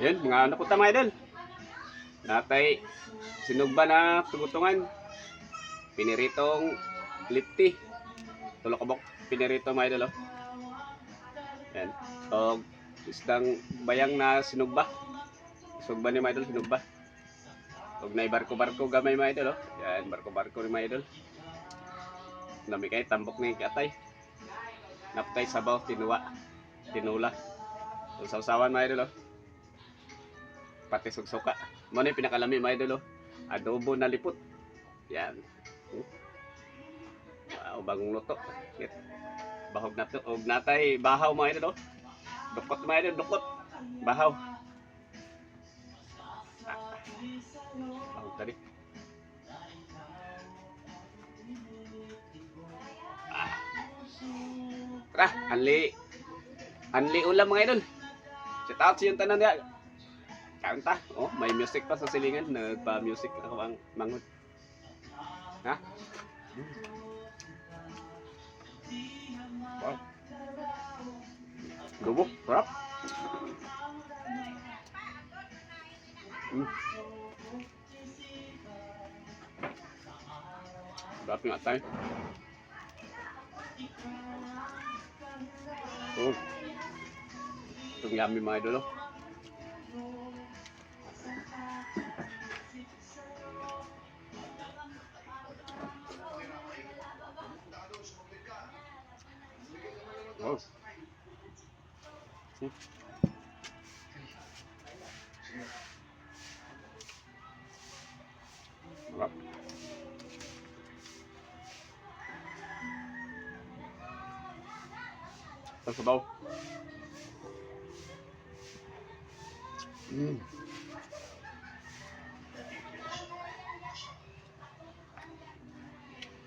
Yan, mga napunta mga idol. Natay sinugba na tugutungan. Piniritong lipti. Tulo kabok pinirito mga idol. Oh. Yan. O isdang bayang na sinugba. Sugba ni mga idol, sinugba. Huwag na barko-barko gamay mga idol. Oh. Yan, barko-barko ni mga idol. Nami tambok ni katay. Naptay sabaw, tinuwa. Tinula. So, sausawan mga idol. Oh. Pati sugsuka. Mo yung pinakalami mga idol. Adobo na lipot. Yan. Wow, bagong luto. It. Bahog na to. Og natay bahaw mga idol. Oh. Dukot mga idol, dukot. Bahaw. Ah. Bahog tadi. Ah. Tara, anli. Anli ulam mga idol. Shout out sa yung tanan niya. Kanta. Oh, may music pa sa silingan. Nagpa-music ako ang manghod. Ha? Wow. Dubo, sarap. Mm. Sarap yung atay. Oh. Itong yummy mga idol. Oh. Oh. Hmm. Sarap. Ang sabaw. Mm.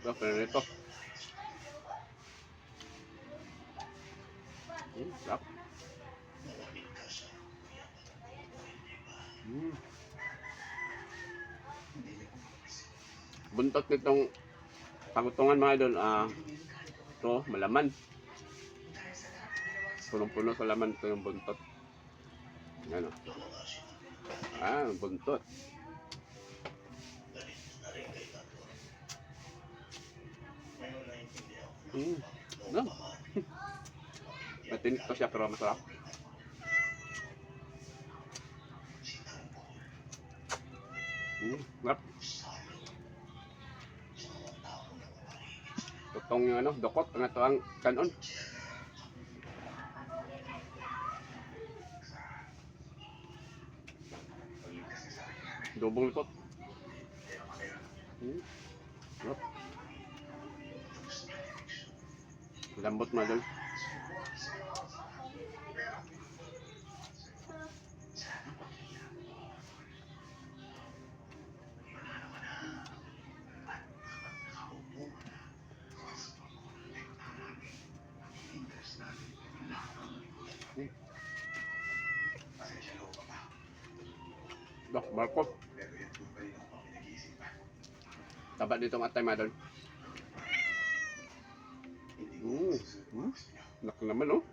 Sarap na Mm, sarap. Mm. Buntot nitong pagutungan mga idol, ah, ito, malaman. Punong-puno sa laman ito yung buntot. Ano? Ah, buntot. Mm. No. Matinik to siya pero masarap. Mm, sarap. Tutong yung ano, dokot, ang ito ang kanon. Dobong likot. Mm, sarap. Lambot mga Dok, barko. Taba dito ang atay madol. Mm. Mm. Nak naman oh.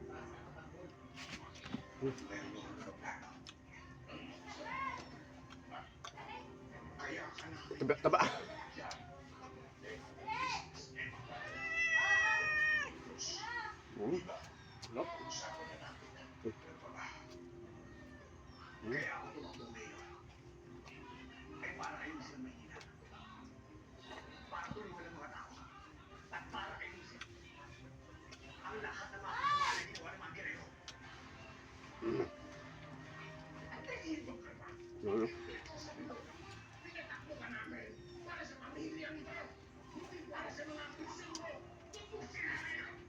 Mm. Taba, taba. Mm. Lop. Mm.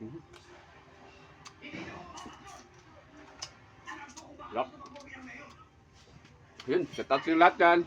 Yup. Yun, sa lahat dyan.